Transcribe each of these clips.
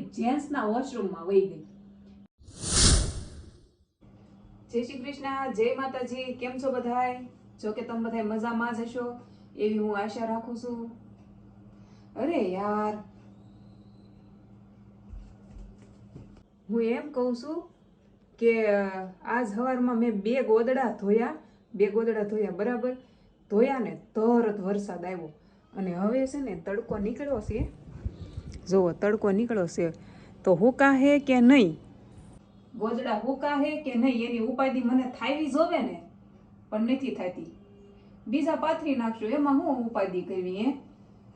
જેન્ટ્સના વોશરૂમમાં વહી ગઈ. જય શ્રી કૃષ્ણ, જય માતાજી, કેમ છો બધાય? જો કે તમે બધા મજામાં જ હશો, એવી હું આશા રાખું છું. અરે યાર. હું એમ કહું છું કે આજ સવારમાં મેં બે ગોદડા ધોયા, બે ગોદડા ધોયા, બરાબર? ધોયા ને તરત વરસાદ આવ્યો. અને હવે છે ને તડકો નીકળ્યો છે. જુઓ, તડકો નીકળો છે. તો હુકા હે કે નહીં? ગોદડા હુકા હે કે નહીં? એની ઉપાધિ મને થાવી જોવે ને? પણ નથી થતી. બીજા પાથરી નાખજો એમાં હું ઉપાધિ કરવી હે?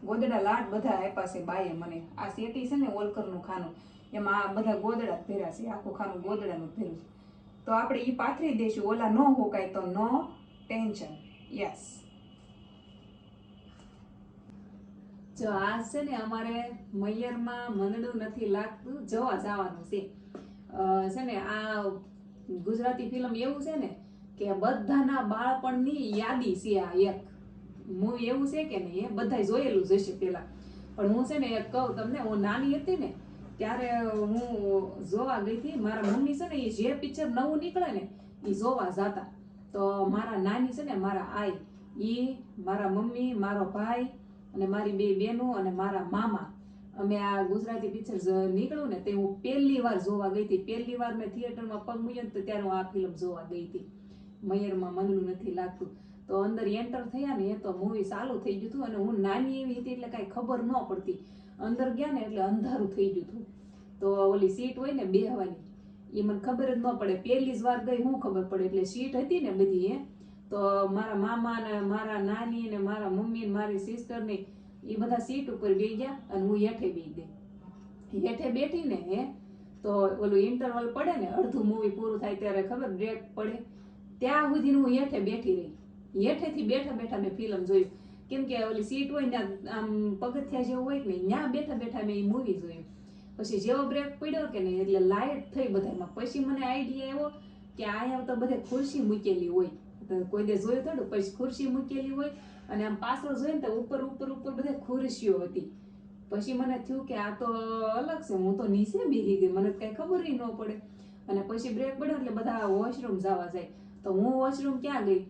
ગોદડા લાડ બધા આપ્યા છે બાએ મને. આ સેટી છે ને ઓલકરનું ખાનું. એમાં આ બધા ગોદડા જ ભર્યા છે. આખું ખાનું ગોદડાનું ભેર્યું છે. તો આપણે એ પાથરી દઈશું. ઓલા ન હોકાય તો નો ટેન્શન. યસ. જો આ છે ને અમારે મૈયરમાં મંદડું નથી લાગતું, જોવા જવાનું છે. છે ને આ ગુજરાતી ફિલ્મ એવું છે ને કે બધાના બાળપણની યાદી છે આ એક. હું એવું છે કે નહીં, એ બધાય જોયેલું જ હશે પેલા પણ હું છે ને એક કહું તમને, હું નાની હતી ને, ત્યારે હું જોવા ગઈ હતી, મારા મમ્મી છે ને એ જે પિક્ચર નવું નીકળે ને, એ જોવા જતા. તો મારા નાની છે ને, મારા આઈ એ મારા મમ્મી, મારો ભાઈ અને મારી બે બહેનો અને મારા મામા. અમે આ ગુજરાતી પિક્ચર નીકળ્યું ને તે હું પહેલી વાર જોવા ગઈ હતી. પહેલી વાર મેં થિયેટરમાં પગ મૂક્યો તો ત્યારે હું આ ફિલ્મ જોવા ગઈ હતી. મયરમાં મનનું નથી લાગતું. તો અંદર એન્ટર થયા ને એ તો મૂવી ચાલુ થઈ ગયું હતું અને હું નાની એવી હતી એટલે કાંઈ ખબર ન પડતી. અંદર ગયા ને એટલે અંધારું થઈ ગયું હતું. તો ઓલી સીટ હોય ને બેહવાની એ મને ખબર જ ન પડે. પહેલી જ વાર ગઈ, હું ખબર પડે. એટલે સીટ હતી ને બધી એ તો મારા મામા ને મારા નાની ને મારા મમ્મી ને મારી સિસ્ટર ને એ બધા સીટ ઉપર બે ગયા અને હું હેઠે બેસી ગઈ. હેઠે બેઠી ને હે તો ઓલું ઇન્ટરવલ પડે ને, અડધું મૂવી પૂરું થાય ત્યારે ખબર બ્રેક પડે. ત્યાં સુધી હું હેઠે બેઠી રહી. હેઠેથી બેઠા બેઠા મેં ફિલ્મ જોયું. કેમ કે ઓલી સીટ હોય ને, આમ પગથિયા જેવું હોય ને, ત્યાં બેઠા બેઠા મેં એ મૂવી જોયું. પછી જેવો બ્રેક પડ્યો કે નહીં, એટલે લાઇટ થઈ બધામાં. પછી મને આઈડિયા આવ્યો કે અહીંયા તો બધે ખુરશી મૂકેલી હોય. કોઈ દે જોયું થોડું પછી ખુરશી મૂકેલી હોય અને આમ પાછળ જોયું ને તો ઉપર ઉપર ઉપર બધે ખુરશીઓ હતી. પછી મને થયું કે આ તો અલગ છે, હું તો નીચે બેસી ગઈ, મને કઈ ખબર ન પડે. અને પછી બ્રેક પડ્યો એટલે બધા વોશરૂમ જવા જાય. તો હું વોશરૂમ ક્યાં ગઈ?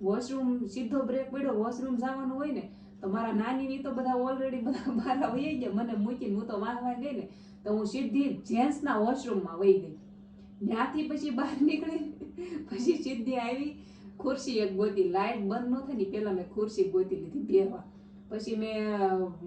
વોશરૂમ સીધો બ્રેક પડ્યો વોશરૂમ જવાનું હોય ને, તો મારા નાની તો બધા ઓલરેડી બધા બહાર વહી ગયા, મને મૂકીને હું તો વાંચવા ગઈ ને, તો હું સીધી જેન્ટ્સના વોશરૂમમાં વહી ગઈ. ત્યાંથી પછી બહાર નીકળી, પછી સીધી આવી ખુરશી એક ગોતી લાઇટ બંધ ન થાય ને પહેલાં મેં ખુરશી ગોતી લીધી બેહવા. પછી મેં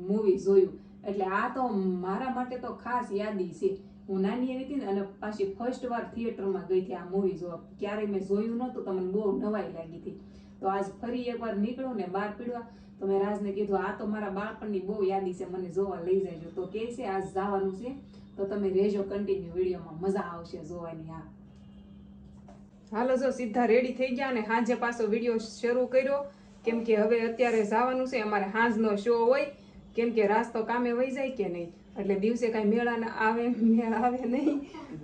મૂવી જોયું. એટલે આ તો મારા માટે તો ખાસ યાદી છે. હું નાની એવી હતી ને, અને પાછી ફર્સ્ટ વાર થિયેટરમાં ગઈ હતી આ મૂવી જોવા. ક્યારેય મેં જોયું નહોતું, તો મને બહુ નવાઈ લાગી હતી. તો આજ ફરી એકવાર નીકળો ને બહાર પીડવા તો મેં રાજને કીધું, આ તો મારા બાળપણની બહુ યાદી છે, મને જોવા લઈ જાય તો કે છે, આજ જવાનું છે, તો તમે રહેજો કન્ટિન્યુ વિડીયોમાં મજા આવશે જોવાની આ. હાલો જો સીધા રેડી થઈ ગયા અને સાંજે પાછો વીડિયો શરૂ કર્યો. કેમ કે હવે અત્યારે જવાનું છે અમારે સાંજનો શો હોય. કેમ કે રાસ્તો કામે વહી જાય કે નહીં? એટલે દિવસે કાંઈ મેળા ના આવે મેળ આવે નહીં.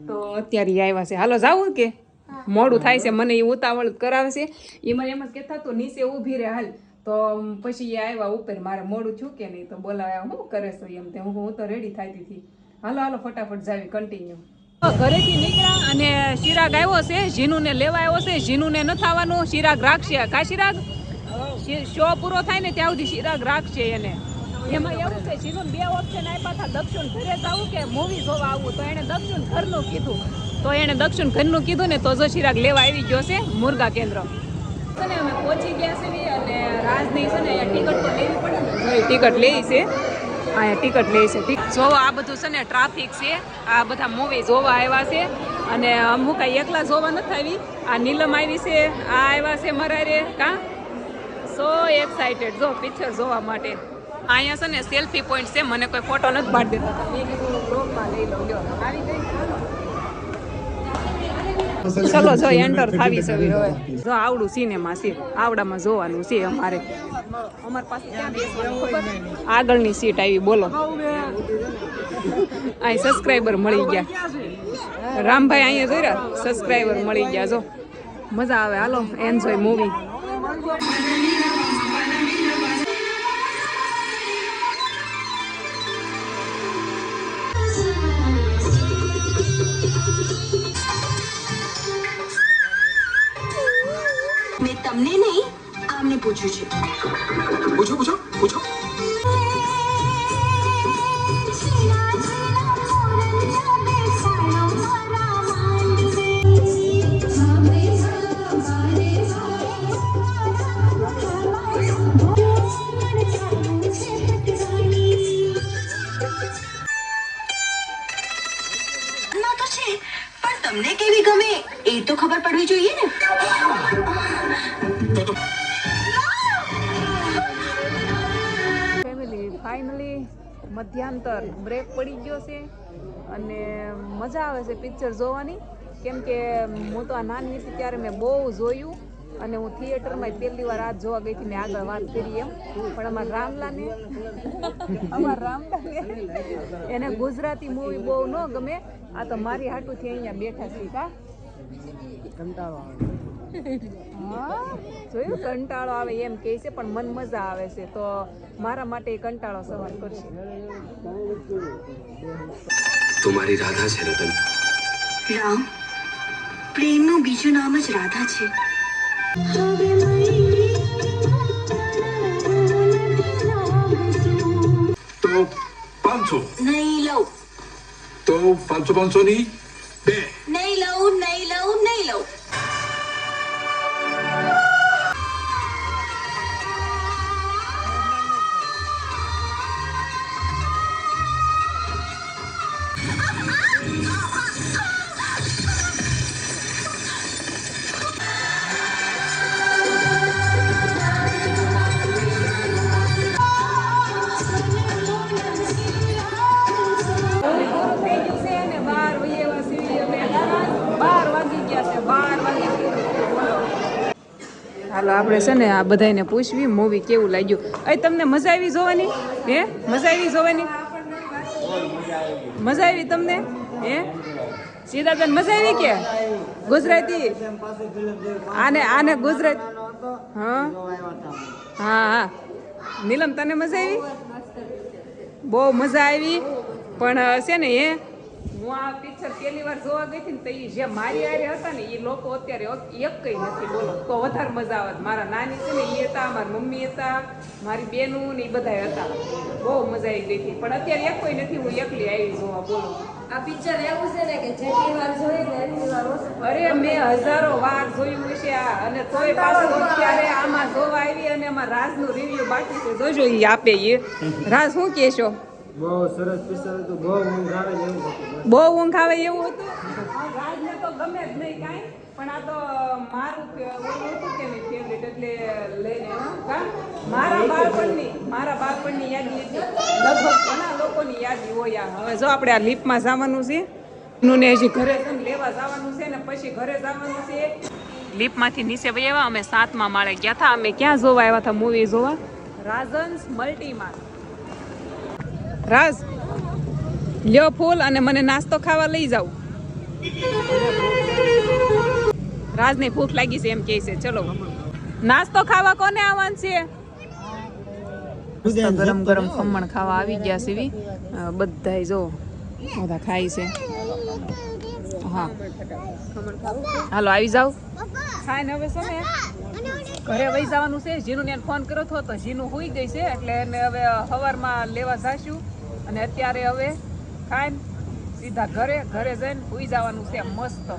તો અત્યારે આવ્યા છે. હાલો જાવું કે? મોડું થાય છે મને એ ઉતાવળ કરાવે છે. એ મને એમ જ કહેતા તો નીચે ઊભી રહે હાલ. તો પછી એ આવ્યા ઉપર મારે મોડું છું કે નહીં? તો બોલાવ્યા હું કરે છે? એમ તે હું હું તો રેડી થતી હતી. હાલો હાલો ફટાફટ જાવી કન્ટિન્યુ ઘરેથી નીકળ્યા અને શિરાગ આવ્યો છે જીનુને લેવા આવ્યો છે જીનુને નથી આવવાનું શિરાગ રાખશે. કા શો પૂરો થાય ને ત્યાં સુધી શિરાગ રાખશે એને. એમાં એવું છે જીનું બે ઓપ્શન આપ્યા હતા દક્ષિણ ઘરે આવું કે મૂવી જોવા આવવું તો એણે દક્ષિણ ઘરનું કીધું. તો એણે દક્ષિણ ઘરનું કીધું ને તો જો શિરાગ લેવા આવી ગયો છે, મુર્ગા કેન્દ્ર. છે ને અમે પહોંચી ગયા છે અને રાજની છે ને, અહીંયા ટિકિટ તો લેવી પડે ને? ટિકિટ લેવી છે. અહીંયા ટિકિટ લે છે. ઠીક જો આ બધું છે ને ટ્રાફિક છે આ બધા મૂવી જોવા આવ્યા છે. અને અમુક કાંઈ એકલા જોવા નથી આવી. આ નીલમ આવી છે આ આવ્યા છે મારા રે કા? સો એક્સાઇટેડ જો પિક્ચર જોવા માટે. અહીંયા છે ને સેલ્ફી પોઈન્ટ છે મને કોઈ ફોટો નથી પાડી દેતા. મેં કીધું બ્લોગમાં લઈ લઉં લ્યો. આવી ગઈ ચલો. જો એન્ટર થાવી છે હવે. જો આવડું સિનેમા છે આવડામાં જોવાનું છે અમારે. આગળની સીટ આવી બોલો. અહીં સબસ્ક્રાઈબર મળી ગયા. રામભાઈ અહીંયા જોયા સબસ્ક્રાઈબર મળી ગયા જો. મજા આવે હાલો એન્જોય મૂવી છે? પણ તમને કેવી ગમે? એ તો ખબર પડવી જોઈએ ને. ફેમિલી ફાઇનલી મધ્યાંતર બ્રેક પડી ગયો છે અને મજા આવે છે પિક્ચર જોવાની. કેમ કે હું તો આ નાની હતી ત્યારે મેં બહુ જોયું. અને હું થિયેટરમાં પહેલી વાર આ જોવા ગઈ હતી મેં આગળ વાત કરી એમ. પણ અમારા રામલાને અમારા રામલાને એને ગુજરાતી મૂવી બહુ ન ગમે. આ તો મારી હાટુથી અહીંયા બેઠા છે કા? આવે. જોયું? કંટાળો આવે એમ કહે છે પણ મન મજા આવે છે. તો મારા માટે એ કંટાળો સવાર કરશે. તમારી રાધા છે રતન. રામ પ્રેમનું બીજું નામ જ રાધા છે. तो पाँच। सौ नहीं लो तो पाँच सौ હાલો આપણે છે ને આ બધાને પૂછવી મૂવી કેવું લાગ્યું? અહીં તમને મજા આવી જોવાની? હે? મજા આવી જોવાની? મજા આવી તમને? હે? સીતાબેન, મજા આવી કે? ગુજરાતી? આને આને ગુજરાત, હા? હા હા. નીલમ, તને મજા આવી? બહુ મજા આવી. પણ છે ને એ હું આ પિક્ચર પહેલી વાર જોવા ગઈ હતી ને તો એ જે મારી આરે હતા ને એ લોકો અત્યારે એક કઈ નથી બોલો. તો વધારે મજા આવત મારા નાની છે ને એ હતા મારી મમ્મી હતા મારી બેનું ને એ બધા હતા. બહુ મજા આવી ગઈ હતી. પણ અત્યારે એક કોઈ નથી હું એકલી આવી જોવા બોલો. આ પિક્ચર એવું છે ને કે જેટલી વાર જોઈ ને એટલી વાર અરે મેં હજારો વાર જોયું છે આ. અને તોય પાછું અત્યારે આમાં જોવા આવી અને એમાં રાજનું રિવ્યુ બાકી છે. જોજો એ આપે એ રાજ શું કહેશો? બહુ સરસ પિક્ચર હતું. બહુ ઊંઘ આવે એવું હતું. બહુ ઊંઘ આવે એવું હતું? રાજને તો ગમે જ નહીં કાંઈ પણ આ તો મારું ઓલું હતું કે નહીં ફેવરેટ એટલે લઈને કા? મારા બાળપણની મારા બાળપણની યાદી હતી લગભગ ઘણા લોકોની યાદી હોય આ. હવે જો આપણે આ લીપમાં જવાનું છે નું ને હજી ઘરે છે લેવા જવાનું છે ને પછી ઘરે જવાનું છે. લીપમાંથી નીચે વયા અમે સાતમા માળે ગયા હતા અમે ક્યાં જોવા આવ્યા હતા મૂવી જોવા? રાજન્સ મલ્ટીમાર્ટ. રાજ લ્યો ફૂલ અને મને નાસ્તો ખાવા લઈ જાવ રાજને ભૂખ લાગી છે એમ કહે છે ચલો. નાસ્તો ખાવા કોને આવવાનું છે? ગરમ ગરમ ખમણ ખાવા આવી ગયા છે બધાય જો બધા ખાય છે. હા. હાલો આવી જાવ ખાઈને હવે શું ને ઘરે વહી જવાનું છે. જીનું ને ફોન કર્યો હતો તો જીનું હોઈ ગઈ છે એટલે એને હવે સવારમાં લેવા જાશું. અને અત્યારે હવે ખાઈને સીધા ઘરે ઘરે જઈને સુઈ જવાનું છે મસ્ત.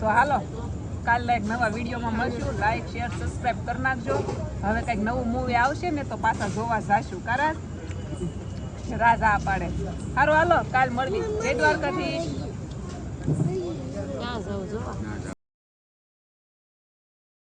તો હાલો, કાલના એક નવા વિડીયોમાં મળશું. લાઈક શેર સબસ્ક્રાઈબ કરી નાખજો. હવે કંઈક નવું મૂવી આવશે ને તો પાછા જોવા જાશું. કારણ રાજા? પાડે. સારું હાલો, કાલ મળવી જય જોવા